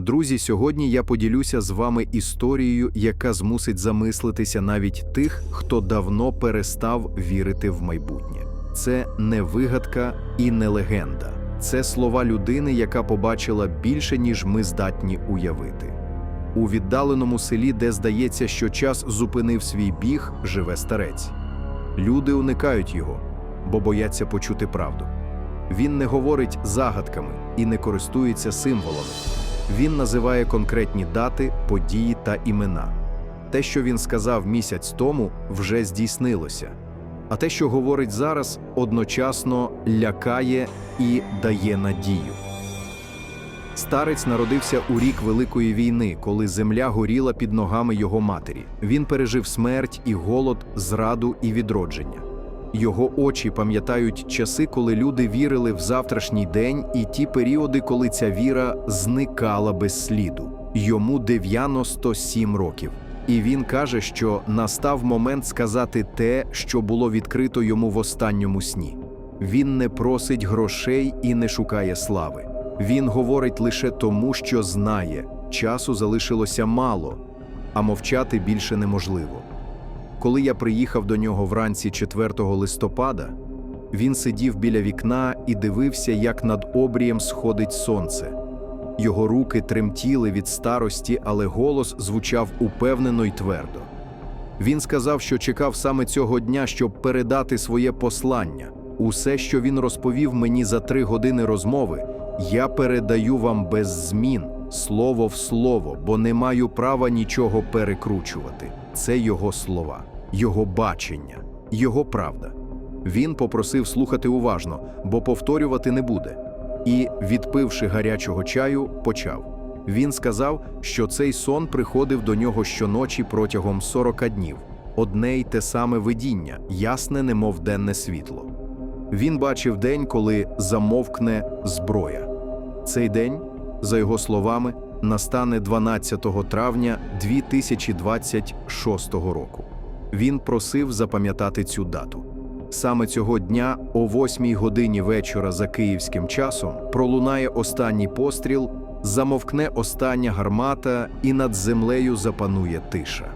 Друзі, сьогодні я поділюся з вами історією, яка змусить замислитися навіть тих, хто давно перестав вірити в майбутнє. Це не вигадка і не легенда. Це слова людини, яка побачила більше, ніж ми здатні уявити. У віддаленому селі, де здається, що час зупинив свій біг, живе старець. Люди уникають його, бо бояться почути правду. Він не говорить загадками і не користується символами. Він називає конкретні дати, події та імена. Те, що він сказав місяць тому, вже здійснилося. А те, що говорить зараз, одночасно лякає і дає надію. Старець народився у рік Великої війни, коли земля горіла під ногами його матері. Він пережив смерть і голод, зраду і відродження. Його очі пам'ятають часи, коли люди вірили в завтрашній день, і ті періоди, коли ця віра зникала без сліду. Йому 97 років. І він каже, що настав момент сказати те, що було відкрито йому в останньому сні. Він не просить грошей і не шукає слави. Він говорить лише тому, що знає, часу залишилося мало, а мовчати більше неможливо. Коли я приїхав до нього вранці 4 листопада, він сидів біля вікна і дивився, як над обрієм сходить сонце. Його руки тремтіли від старості, але голос звучав упевнено й твердо. Він сказав, що чекав саме цього дня, щоб передати своє послання. Усе, що він розповів мені за три години розмови, я передаю вам без змін, слово в слово, бо не маю права нічого перекручувати. Це його слова, його бачення, його правда. Він попросив слухати уважно, бо повторювати не буде. І, відпивши гарячого чаю, почав. Він сказав, що цей сон приходив до нього щоночі протягом 40 днів, одне й те саме видіння, ясне, немов денне світло. Він бачив день, коли замовкне зброя. Цей день, за його словами, настане 12 травня 2026 року. Він просив запам'ятати цю дату. Саме цього дня, о 8 годині вечора за київським часом, пролунає останній постріл, замовкне остання гармата, і над землею запанує тиша.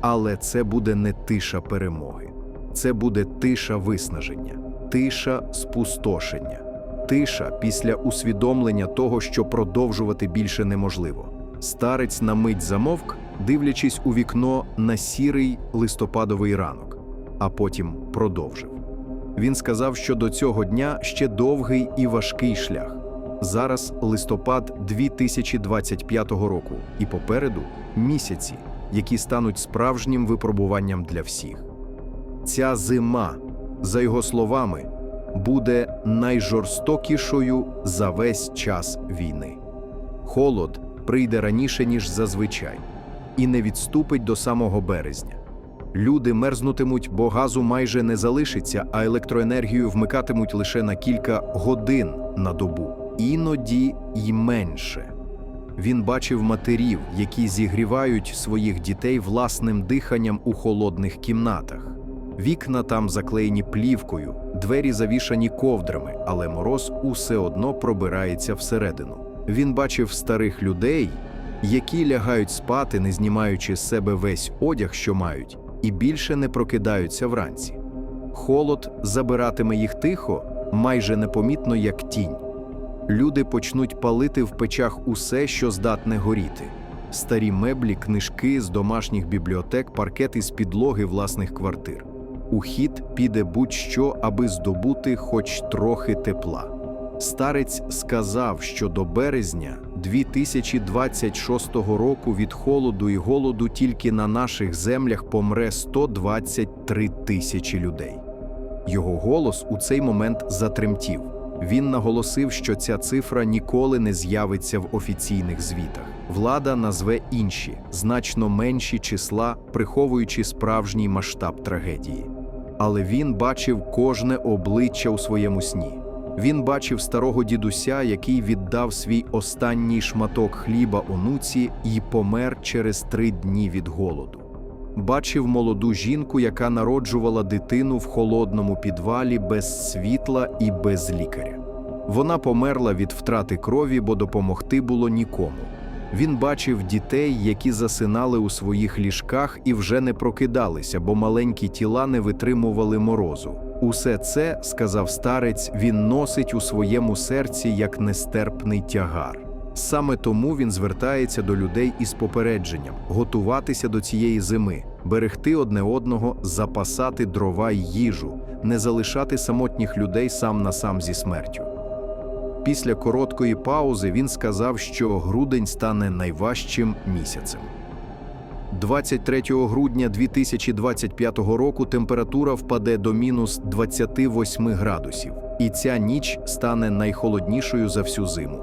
Але це буде не тиша перемоги, це буде тиша виснаження, тиша спустошення, тиша після усвідомлення того, що продовжувати більше неможливо. Старець на мить замовк, дивлячись у вікно на сірий листопадовий ранок, а потім продовжив. Він сказав, що до цього дня ще довгий і важкий шлях. Зараз листопад 2025 року, і попереду місяці, які стануть справжнім випробуванням для всіх. Ця зима, за його словами, буде найжорстокішою за весь час війни. Холод прийде раніше, ніж зазвичай, і не відступить до самого березня. Люди мерзнутимуть, бо газу майже не залишиться, а електроенергію вмикатимуть лише на кілька годин на добу, іноді й менше. Він бачив матерів, які зігрівають своїх дітей власним диханням у холодних кімнатах. Вікна там заклеєні плівкою, двері завішані ковдрами, але мороз усе одно пробирається всередину. Він бачив старих людей, які лягають спати, не знімаючи з себе весь одяг, що мають, і більше не прокидаються вранці. Холод забиратиме їх тихо, майже непомітно, як тінь. Люди почнуть палити в печах усе, що здатне горіти: старі меблі, книжки з домашніх бібліотек, паркети з підлоги власних квартир. У хід піде будь-що, аби здобути хоч трохи тепла. Старець сказав, що до березня 2026 року від холоду і голоду тільки на наших землях помре 123 тисячі людей. Його голос у цей момент затремтів. Він наголосив, що ця цифра ніколи не з'явиться в офіційних звітах. Влада назве інші, значно менші числа, приховуючи справжній масштаб трагедії. Але він бачив кожне обличчя у своєму сні. Він бачив старого дідуся, який віддав свій останній шматок хліба онуці і помер через три дні від голоду. Бачив молоду жінку, яка народжувала дитину в холодному підвалі без світла і без лікаря. Вона померла від втрати крові, бо допомогти було нікому. Він бачив дітей, які засинали у своїх ліжках і вже не прокидалися, бо маленькі тіла не витримували морозу. Усе це, сказав старець, він носить у своєму серці як нестерпний тягар. Саме тому він звертається до людей із попередженням готуватися до цієї зими, берегти одне одного, запасати дрова й їжу, не залишати самотніх людей сам на сам зі смертю. Після короткої паузи він сказав, що грудень стане найважчим місяцем. 23 грудня 2025 року температура впаде до мінус 28 градусів, і ця ніч стане найхолоднішою за всю зиму.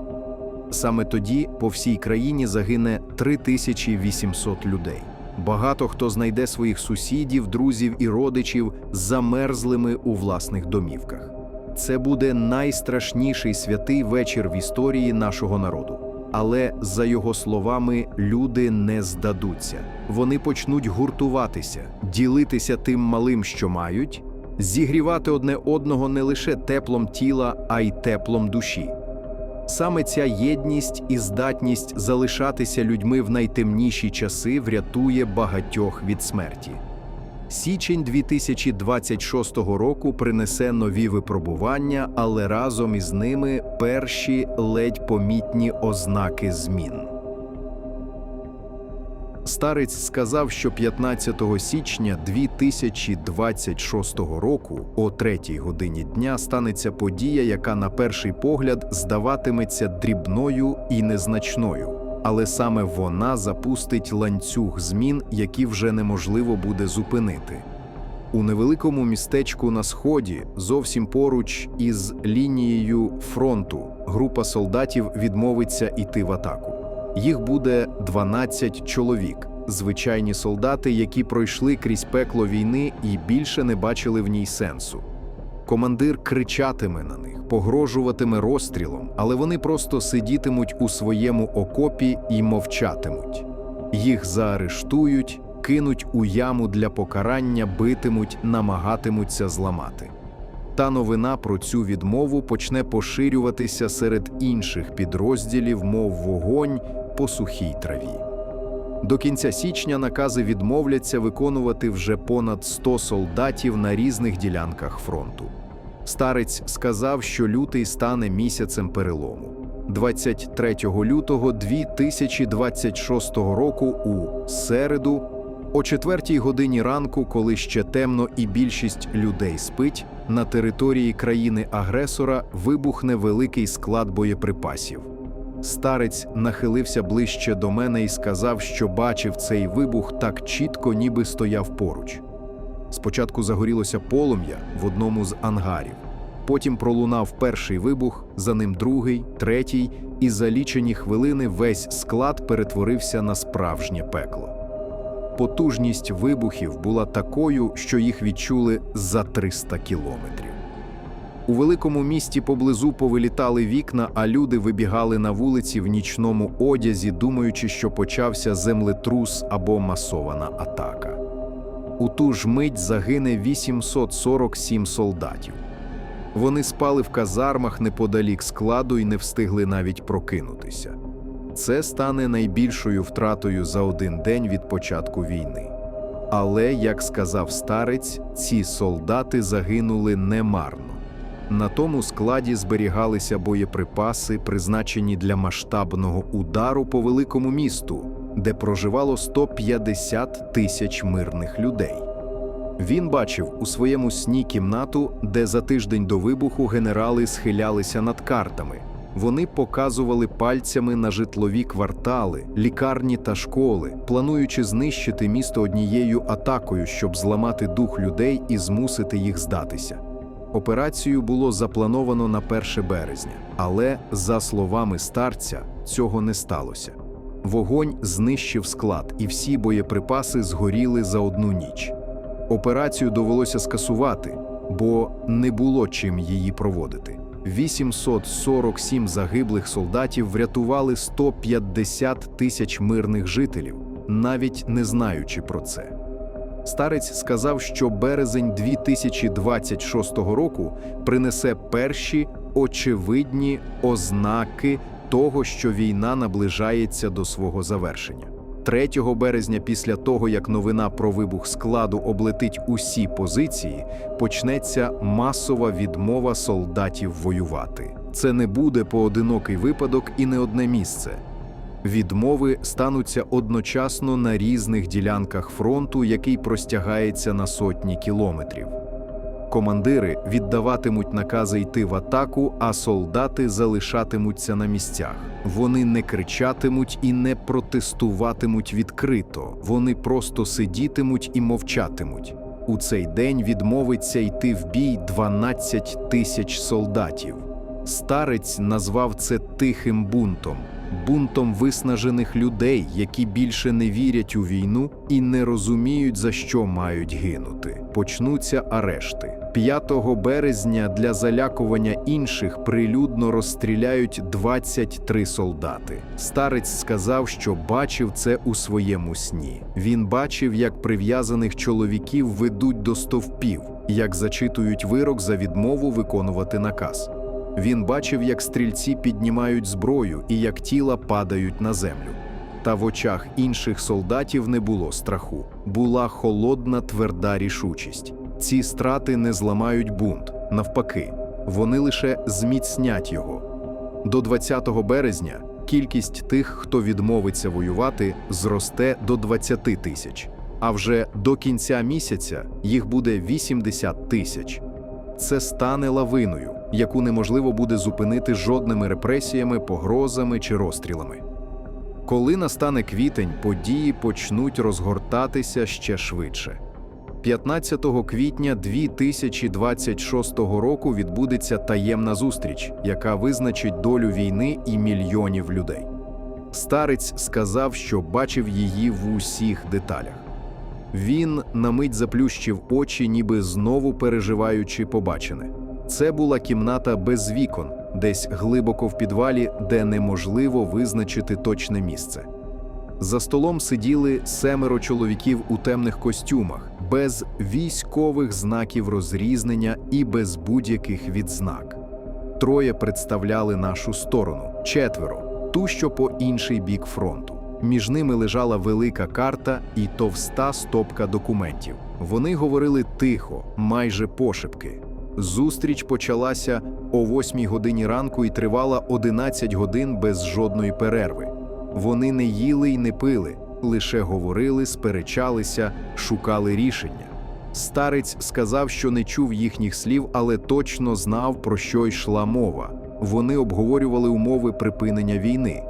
Саме тоді по всій країні загине 3800 людей. Багато хто знайде своїх сусідів, друзів і родичів замерзлими у власних домівках. Це буде найстрашніший святий вечір в історії нашого народу. Але, за його словами, люди не здадуться. Вони почнуть гуртуватися, ділитися тим малим, що мають, зігрівати одне одного не лише теплом тіла, а й теплом душі. Саме ця єдність і здатність залишатися людьми в найтемніші часи врятує багатьох від смерті. Січень 2026 року принесе нові випробування, але разом із ними перші ледь помітні ознаки змін. Старець сказав, що 15 січня 2026 року о 3 годині дня станеться подія, яка на перший погляд здаватиметься дрібною і незначною, але саме вона запустить ланцюг змін, які вже неможливо буде зупинити. У невеликому містечку на сході, зовсім поруч із лінією фронту, група солдатів відмовиться йти в атаку. Їх буде 12 чоловік, звичайні солдати, які пройшли крізь пекло війни і більше не бачили в ній сенсу. Командир кричатиме на них, погрожуватиме розстрілом, але вони просто сидітимуть у своєму окопі і мовчатимуть. Їх заарештують, кинуть у яму для покарання, битимуть, намагатимуться зламати. Та новина про цю відмову почне поширюватися серед інших підрозділів, мов вогонь по сухій траві. До кінця січня накази відмовляться виконувати вже понад 100 солдатів на різних ділянках фронту. Старець сказав, що лютий стане місяцем перелому. 23 лютого 2026 року у середу, о 4 годині ранку, коли ще темно і більшість людей спить, на території країни-агресора вибухне великий склад боєприпасів. Старець нахилився ближче до мене і сказав, що бачив цей вибух так чітко, ніби стояв поруч. Спочатку загорілося полум'я в одному з ангарів. Потім пролунав перший вибух, за ним другий, третій, і за лічені хвилини весь склад перетворився на справжнє пекло. Потужність вибухів була такою, що їх відчули за 300 кілометрів. У великому місті поблизу повилітали вікна, а люди вибігали на вулиці в нічному одязі, думаючи, що почався землетрус або масована атака. У ту ж мить загине 847 солдатів. Вони спали в казармах неподалік складу і не встигли навіть прокинутися. Це стане найбільшою втратою за один день від початку війни. Але, як сказав старець, ці солдати загинули немарно. На тому складі зберігалися боєприпаси, призначені для масштабного удару по великому місту, де проживало 150 тисяч мирних людей. Він бачив у своєму сні кімнату, де за тиждень до вибуху генерали схилялися над картами. Вони показували пальцями на житлові квартали, лікарні та школи, плануючи знищити місто однією атакою, щоб зламати дух людей і змусити їх здатися. Операцію було заплановано на 1 березня, але, за словами старця, цього не сталося. Вогонь знищив склад, і всі боєприпаси згоріли за одну ніч. Операцію довелося скасувати, бо не було чим її проводити. 847 загиблих солдатів врятували 150 тисяч мирних жителів, навіть не знаючи про це. Старець сказав, що березень 2026 року принесе перші очевидні ознаки того, що війна наближається до свого завершення. 3 березня, після того як новина про вибух складу облетить усі позиції, почнеться масова відмова солдатів воювати. Це не буде поодинокий випадок і не одне місце. Відмови стануться одночасно на різних ділянках фронту, який простягається на сотні кілометрів. Командири віддаватимуть накази йти в атаку, а солдати залишатимуться на місцях. Вони не кричатимуть і не протестуватимуть відкрито. Вони просто сидітимуть і мовчатимуть. У цей день відмовиться йти в бій 12 тисяч солдатів. Старець назвав це тихим бунтом, бунтом виснажених людей, які більше не вірять у війну і не розуміють, за що мають гинути. Почнуться арешти. 5 березня для залякування інших прилюдно розстріляють 23 солдати. Старець сказав, що бачив це у своєму сні. Він бачив, як прив'язаних чоловіків ведуть до стовпів, як зачитують вирок за відмову виконувати наказ. Він бачив, як стрільці піднімають зброю і як тіла падають на землю. Та в очах інших солдатів не було страху, була холодна тверда рішучість. Ці страти не зламають бунт, навпаки, вони лише зміцнять його. До 20 березня кількість тих, хто відмовиться воювати, зросте до 20 тисяч, а вже до кінця місяця їх буде 80 тисяч. Це стане лавиною, яку неможливо буде зупинити жодними репресіями, погрозами чи розстрілами. Коли настане квітень, події почнуть розгортатися ще швидше. 15 квітня 2026 року відбудеться таємна зустріч, яка визначить долю війни і мільйонів людей. Старець сказав, що бачив її в усіх деталях. Він на мить заплющив очі, ніби знову переживаючи побачене. Це була кімната без вікон, десь глибоко в підвалі, де неможливо визначити точне місце. За столом сиділи семеро чоловіків у темних костюмах, без військових знаків розрізнення і без будь-яких відзнак. Троє представляли нашу сторону, четверо, ту, що по інший бік фронту. Між ними лежала велика карта і товста стопка документів. Вони говорили тихо, майже пошепки. Зустріч почалася о 8 годині ранку і тривала 11 годин без жодної перерви. Вони не їли й не пили, лише говорили, сперечалися, шукали рішення. Старець сказав, що не чув їхніх слів, але точно знав, про що йшла мова. Вони обговорювали умови припинення війни.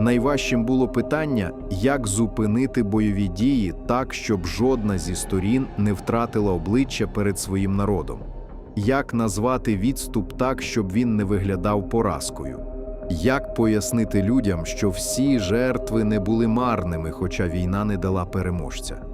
Найважчим було питання, як зупинити бойові дії так, щоб жодна зі сторін не втратила обличчя перед своїм народом, як назвати відступ так, щоб він не виглядав поразкою, як пояснити людям, що всі жертви не були марними, хоча війна не дала переможця.